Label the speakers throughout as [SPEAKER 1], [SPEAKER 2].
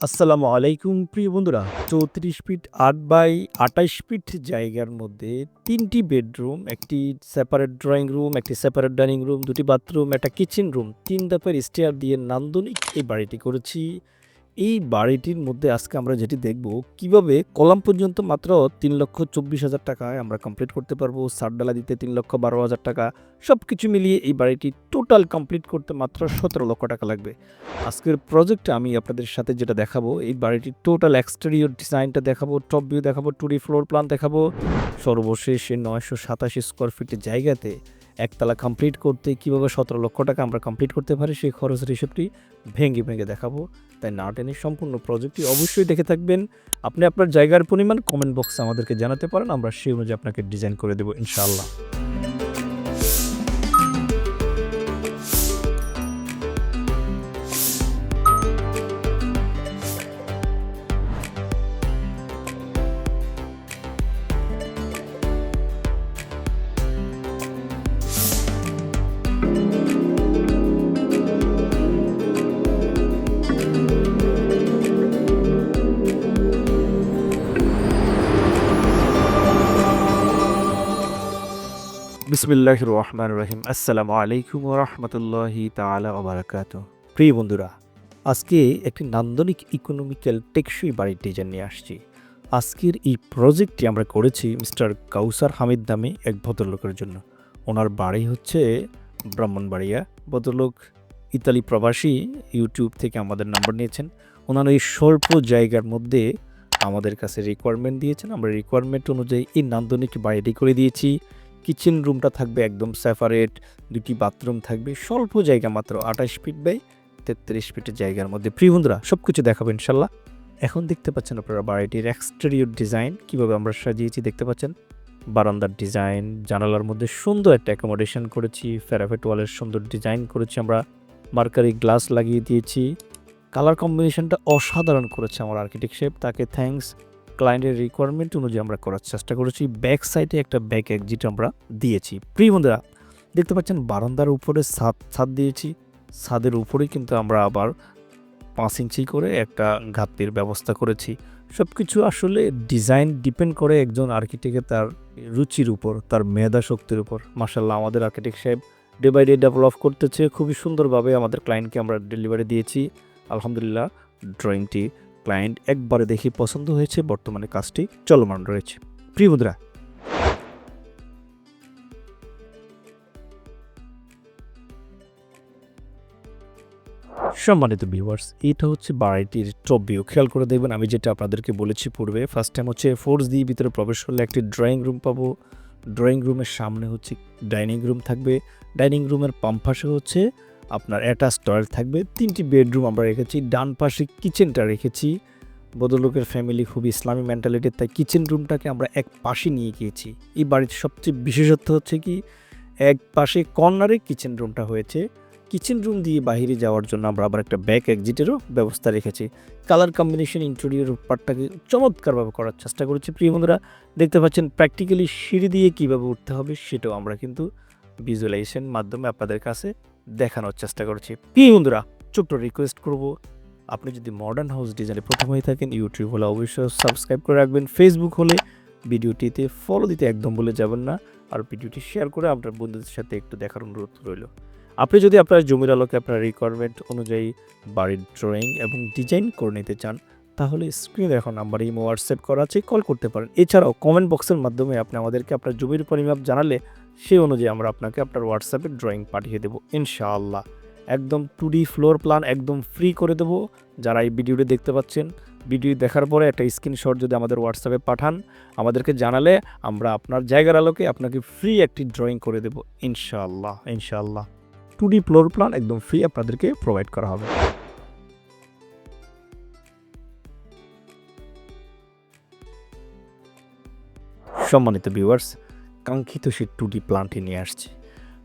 [SPEAKER 1] আসসালামু আলাইকুম, প্রিয় বন্ধুরা। চৌত্রিশ ফিট আট বাই আঠাইশ ফিট জায়গার মধ্যে তিনটি বেডরুম, একটি সেপারেট ড্রয়িং রুম একটি সেপারেট ডাইনিং রুম দুটি বাথরুম একটা কিচেন রুম তিন ধাপের স্টেয়ার দিয়ে নান্দনিক এই বাড়িটি করেছি। এই বাড়িটির মধ্যে আজকে আমরা যেটি দেখব, কীভাবে কলাম পর্যন্ত মাত্র তিন লক্ষ চব্বিশ হাজার টাকায় আমরা কমপ্লিট করতে পারব। সারডালা দিতে তিন লক্ষ বারো হাজার টাকা। সব কিছু মিলিয়ে এই বাড়িটি টোটাল কমপ্লিট করতে মাত্র সতেরো লক্ষ টাকা লাগবে। আজকের প্রজেক্টে আমি আপনাদের সাথে যেটা দেখাবো, এই বাড়িটির টোটাল এক্সটেরিয়র ডিজাইনটা দেখাবো টপ ভিউ দেখাবো টুডি ফ্লোর প্ল্যান দেখাবো। সর্বশেষে নয়শো সাতাশি স্কোয়ার ফিটের জায়গাতে একতলা কমপ্লিট করতে কীভাবে সতেরো লক্ষ টাকা আমরা কমপ্লিট করতে পারি, সেই খরচের হিসেবটি ভেঙে ভেঙে দেখাবো। তাই না টেনে সম্পূর্ণ প্রজেক্টটি অবশ্যই দেখে থাকবেন। আপনি আপনার জায়গার পরিমাণ কমেন্ট বক্সে আমাদেরকে জানাতে পারেন, আমরা সেই অনুযায়ী আপনাকে ডিজাইন করে দেবো, ইনশাআল্লাহ। বিসমিল্লাহ রহমান রহিম। আসসালামু আলাইকুম রহমতুল্লাহি তালা ওবরাকাত প্রিয় বন্ধুরা, আজকে একটি নান্দনিক ইকোনমিক্যাল টেকসই বাড়ির ডিজাইন নিয়ে আসছি। আজকের এই প্রজেক্টটি আমরা করেছি মিস্টার কাউসার হামিদ নামে এক ভদ্রলোকের জন্য। ওনার বাড়ি হচ্ছে ব্রাহ্মণবাড়িয়া। ভদ্রলোক ইতালি প্রবাসী ইউটিউব থেকে আমাদের নাম্বার নিয়েছেন। ওনার এই স্বল্প জায়গার মধ্যে আমাদের কাছে রিকোয়ারমেন্ট দিয়েছেন। আমরা রিকোয়ারমেন্ট অনুযায়ী এই নান্দনিক বাড়িটি করে দিয়েছি। কিচেন রুমটা থাকবে একদম সেপারেট দুটি বাথরুম থাকবে, স্বল্প জায়গা মাত্র আঠাশ ফিট বাই তেত্রিশ ফিটের জায়গার মধ্যে। প্রিয় বন্ধুরা সব কিছু দেখাবো ইনশাল্লাহ। এখন দেখতে পাচ্ছেন আপনারা বাড়িটির এক্সটেরিয়র ডিজাইন কীভাবে আমরা সাজিয়েছি দেখতে পাচ্ছেন? বারান্দার ডিজাইন জানালার মধ্যে সুন্দর একটা অ্যাকোমোডেশন করেছি, ফেরাফেট ওয়ালের সুন্দর ডিজাইন করেছি আমরা, মার্কারি গ্লাস লাগিয়ে দিয়েছি। কালার কম্বিনেশনটা অসাধারণ করেছে আমার আর্কিটেক্ট শেপ তাকে থ্যাঙ্কস ক্লায়েন্টের রিকোয়ারমেন্ট অনুযায়ী আমরা করার চেষ্টা করেছি। ব্যাক সাইডে একটা ব্যাক এক্সিট আমরা দিয়েছি। প্রিয় বন্ধুরা, দেখতে পাচ্ছেন বারান্দার উপরে ছাদ ছাদ দিয়েছি। ছাদের উপরেই কিন্তু আমরা আবার পাঁচ ইঞ্চি করে একটা ঘাতির ব্যবস্থা করেছি। সব কিছু আসলে ডিজাইন ডিপেন্ড করে একজন আর্কিটেক্টের তার রুচির উপর, তার মেধা শক্তির উপর। মাসাল্লাহ আমাদের আর্কিটেক্ট সাহেব ডে বাই ডে ডেভেলপ করতেছে। খুবই সুন্দরভাবে আমাদের ক্লায়েন্টকে আমরা ডেলিভারি দিয়েছি। আলহামদুলিল্লাহ ড্রয়িংটি ক্লায়েন্ট একবারে দেখে পছন্দ হয়েছে, বর্তমানে কাজটি চলমান রয়েছে। প্রিয় মুদ্রা সম্মানিত ভিউয়ার্স এটা হচ্ছে বাড়িটির টপ ভিউ খেয়াল করে দেখবেন, আমি যেটা আপনাদেরকে বলেছি পূর্বে ফার্স্ট টাইম হচ্ছে ফোর্স দিয়ে ভিতরে প্রবেশ করলে একটি ড্রয়িং রুম পাবো। ড্রয়িং রুমের সামনে হচ্ছে ডাইনিং রুম থাকবে। ডাইনিং রুমের পাম পাশে হচ্ছে আপনার অ্যাটাচ টয়লেট থাকবে, তিনটি বেডরুম আমরা রেখেছি, ডান পাশে কিচেনটা রেখেছি। বদলোকের ফ্যামিলি খুব ইসলামী মেন্টালিটির তাই কিচেন রুমটাকে আমরা এক পাশে নিয়ে গিয়েছি। এই বাড়ির সবচেয়ে বিশেষত্ব হচ্ছে কি, এক পাশে কর্নারে কিচেন রুমটা হয়েছে। কিচেন রুম দিয়ে বাইরে যাওয়ার জন্য আমরা আবার একটা ব্যাক এক্সিটেরও ব্যবস্থা রেখেছি। কালার কম্বিনেশন ইন্টেরিয়র পার্টটাকে চমৎকারভাবে করার চেষ্টা করেছি। প্রিয় বন্ধুরা, দেখতে পাচ্ছেন প্র্যাকটিক্যালি সিঁড়ি দিয়ে কীভাবে উঠতে হবে, সেটাও আমরা কিন্তু ভিজুয়ালাইজেশন মাধ্যমে আপনাদের কাছে দেখানোর চেষ্টা করেছি। প্রিয় বন্ধুরা, ছোট্ট রিকোয়েস্ট করব, আপনি যদি মডার্ন হাউস ডিজাইনে প্রথম হয়ে থাকেন ইউটিউব হলে অবশ্যই সাবস্ক্রাইব করে রাখবেন ফেসবুক হলে ভিডিওটিতে ফলো দিতে একদম ভুলে যাবেন না, আর ভিডিওটি শেয়ার করে আপনার বন্ধুদের সাথে একটু দেখার অনুরোধ রইল। আপনি যদি আপনার জমির আলোকে আপনার রিকোয়ারমেন্ট অনুযায়ী বাড়ির ড্রয়িং এবং ডিজাইন করে নিতে চান, তাহলে স্ক্রিনে এখন নাম্বার ইমো হোয়াটসঅ্যাপ করা আছে কল করতে পারেন। এছাড়াও কমেন্ট বক্সের মাধ্যমে আপনি আমাদেরকে আপনার জমির পরিমাপ জানালে সেই অনুযায়ী আমরা আপনাকে আপনার হোয়াটসঅ্যাপে ড্রয়িং পাঠিয়ে দেবো, ইনশাআল্লাহ। একদম টু ডি ফ্লোর প্ল্যান একদম ফ্রি করে দেবো। যারা এই ভিডিওটি দেখতে পাচ্ছেন ভিডিও দেখার পরে একটা স্ক্রিনশট যদি আমাদের হোয়াটসঅ্যাপে পাঠান, আমাদেরকে জানালে আমরা আপনার জায়গার আলোকে আপনাকে ফ্রি একটি ড্রয়িং করে দেবো, ইনশাআল্লাহ ইনশাআল্লাহ। টু ডি ফ্লোর প্ল্যান একদম ফ্রি আপনাদেরকে প্রোভাইড করা হবে। সম্মানিত ভিউয়ার্স কাঙ্ক্ষিত সে টু ডি প্ল্যানটি নিয়ে আসছি।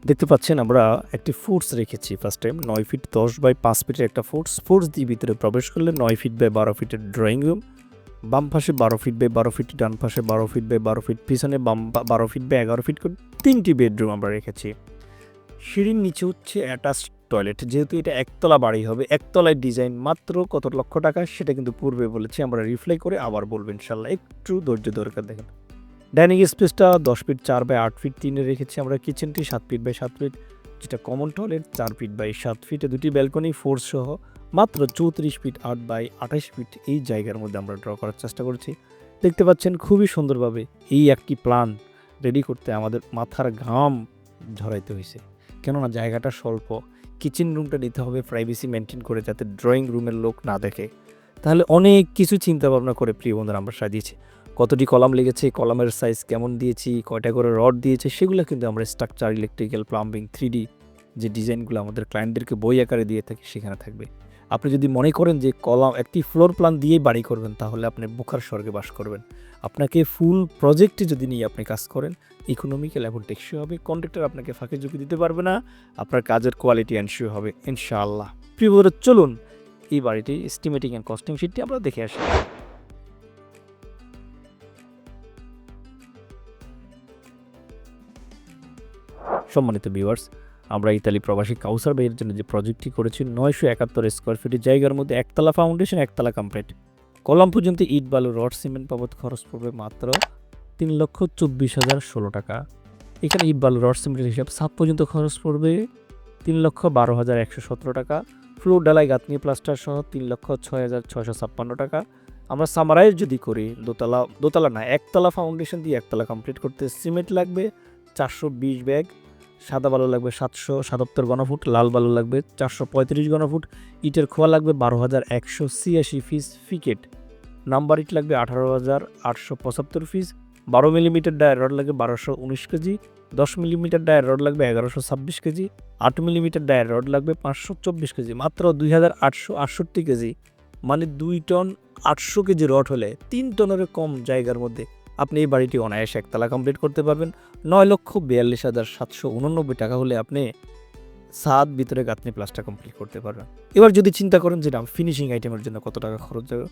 [SPEAKER 1] দেখতে পাচ্ছেন আমরা একটি ফোর্স রেখেছি ফার্স্ট টাইম নয় ফিট দশ বাই পাঁচ ফিটের একটা ফোর্স ফোর্স দিয়ে ভিতরে প্রবেশ করলে নয় ফিট বাই বারো ফিটের ড্রয়িং রুম বাম পাশে বারো ফিট বাই বারো ফিট ডান পাশে বারো ফিট বাই বারো ফিট পিছনে বাম বারো ফিট বাই এগারো ফিট করে তিনটি বেডরুম আমরা রেখেছি। সিঁড়ির নিচে হচ্ছে অ্যাটাচ টয়লেট যেহেতু এটা একতলা বাড়ি হবে, একতলায় ডিজাইন মাত্র কত লক্ষ টাকা সেটা কিন্তু পূর্বে বলেছি, আমরা রিপ্লাই করে আবার বলব ইনশাল্লাহ। একটু ধৈর্য দরকার দেখেন। ডাইনিং স্পেসটা দশ ফিট চার বাই আট ফিট তিনে রেখেছি। আমরা কিচেনটি সাত ফিট বাই সাত ফিট যেটা কমন টয়লেট চার ফিট বাই সাত ফিটে দুটি ব্যালকনি ফোর্স সহ মাত্র চৌত্রিশ ফিট আট বাই আঠাশ ফিট এই জায়গার মধ্যে আমরা ড্র করার চেষ্টা করেছি। দেখতে পাচ্ছেন খুবই সুন্দরভাবে এই একটি প্ল্যান রেডি করতে আমাদের মাথার ঘাম ঝরাইতে হয়েছে। কেননা জায়গাটা স্বল্প কিচেন রুমটা নিতে হবে প্রাইভেসি মেনটেন করে যাতে ড্রয়িং রুমের লোক না দেখে। তাহলে অনেক কিছু চিন্তা ভাবনা করে প্রিয় বন্ধুরা, আমরা সাজিয়েছি। কতটি কলাম লেগেছে, কলামের সাইজ কেমন দিয়েছি, কয়টা করে রড দিয়েছে, সেগুলো কিন্তু আমরা স্ট্রাকচার ইলেকট্রিক্যাল প্লাম্বিং থ্রি যে ডিজাইনগুলো আমাদের ক্লায়েন্টদেরকে বই আকারে দিয়ে থাকি, সেখানে থাকবে। আপনি যদি মনে করেন যে কলাম একটি ফ্লোর প্ল্যান দিয়েই বাড়ি করবেন, তাহলে আপনি বোকার স্বর্গে বাস করবেন। আপনাকে ফুল প্রজেক্টে যদি নিয়ে আপনি কাজ করেন ইকোনমিক্যাল এবং টেকসই হবে কন্ট্রাক্টর আপনাকে ফাঁকে ঝুঁকি দিতে পারবে না, আপনার কাজের কোয়ালিটি এনশিও হবে, ইনশাআল্লাহ। প্রিয় চলুন এই বাড়িটি এস্টিমেটিং অ্যান্ড কস্টিং শিটটি আমরা দেখে আসি। সম্মানিত ভিউয়ার্স আমরা ইতালি প্রবাসী কাউসার ভাইয়ের জন্য যে প্রজেক্টটি করেছি, নয়শো একাত্তর স্কোয়ার ফিটের জায়গার মধ্যে একতলা ফাউন্ডেশন একতলা কমপ্লিট কলাম পর্যন্ত ইট, বালু, রড, সিমেন্ট বাবদ খরচ পড়বে মাত্র তিন লক্ষ চব্বিশ হাজার ষোলো টাকা। এখানে ইট, বালু, রড, সিমেন্টের হিসাব সাত পর্যন্ত খরচ পড়বে তিন লক্ষ বারো হাজার একশো সতেরো টাকা। ফ্লোর ডালাই গাঁথনি প্লাস্টার সহ তিন লক্ষ ছয় হাজার ছয়শো ছাপ্পান্ন টাকা। আমরা সামারাইজ যদি করি, দোতলা দোতলা না, একতলা ফাউন্ডেশন দিয়ে একতলা কমপ্লিট করতে সিমেন্ট লাগবে চারশো বিশ ব্যাগ, সাদা বালু লাগবে সাতশো সাতাত্তর গণফুট লাল বালু লাগবে চারশো পঁয়ত্রিশ গণফুট ইটের খোয়া লাগবে বারো হাজার একশো ছিয়াশি পিস ফিকেট। নাম্বার ইট লাগবে আঠারো হাজার আটশো পঁচাত্তর পিস বারো মিলিমিটার ডায়ের রড লাগবে বারোশো উনিশ কেজি, দশ মিলিমিটার ডায়ের রড লাগবে এগারোশো ছাব্বিশ কেজি, আট মিলিমিটার ডায়ের রড লাগবে পাঁচশো চব্বিশ কেজি, মাত্র দুই হাজার আটশো আটষট্টি কেজি। মানে দুই টন আটশো কেজি রড হলে তিন টনের কম জায়গার মধ্যে আপনি এই বাড়িটি অনায়াসে একতলা কমপ্লিট করতে পারবেন। নয় লক্ষ বিয়াল্লিশ হাজার সাতশো উননব্বই টাকা হলে আপনি সাত ভিতরে গাঁথনি প্লাসটা কমপ্লিট করতে পারবেন। এবার যদি চিন্তা করেন যে ফিনিশিং আইটেমের জন্য কত টাকা খরচ হবে?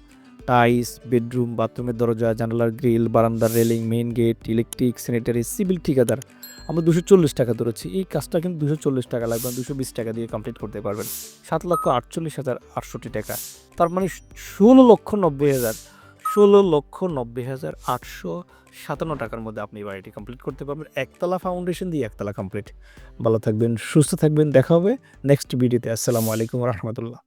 [SPEAKER 1] টাইস বেডরুম বাথরুমের দরজা, জানালার গ্রিল বারান্দার railing main gate electric sanitary civil ঠিকাদার আমরা দুশো চল্লিশ টাকা ধরেছি। এই কাজটা কিন্তু দুশো চল্লিশ টাকা লাগবে দুশো বিশ টাকা দিয়ে কমপ্লিট করতে পারবেন। সাত লক্ষ আটচল্লিশ হাজার আটষট্টি টাকা। তার মানে ষোলো লক্ষ নব্বই হাজার, ষোলো লক্ষ নব্বই হাজার আটশো সাতান্ন টাকার মধ্যে আপনি বাড়িটি কমপ্লিট করতে পারবেন। একতলা ফাউন্ডেশন দিয়ে একতলা কমপ্লিট ভালো থাকবেন, সুস্থ থাকবেন, দেখা হবে নেক্সট ভিডিওতে আসসালামু আলাইকুম রহমতুল্লাহ।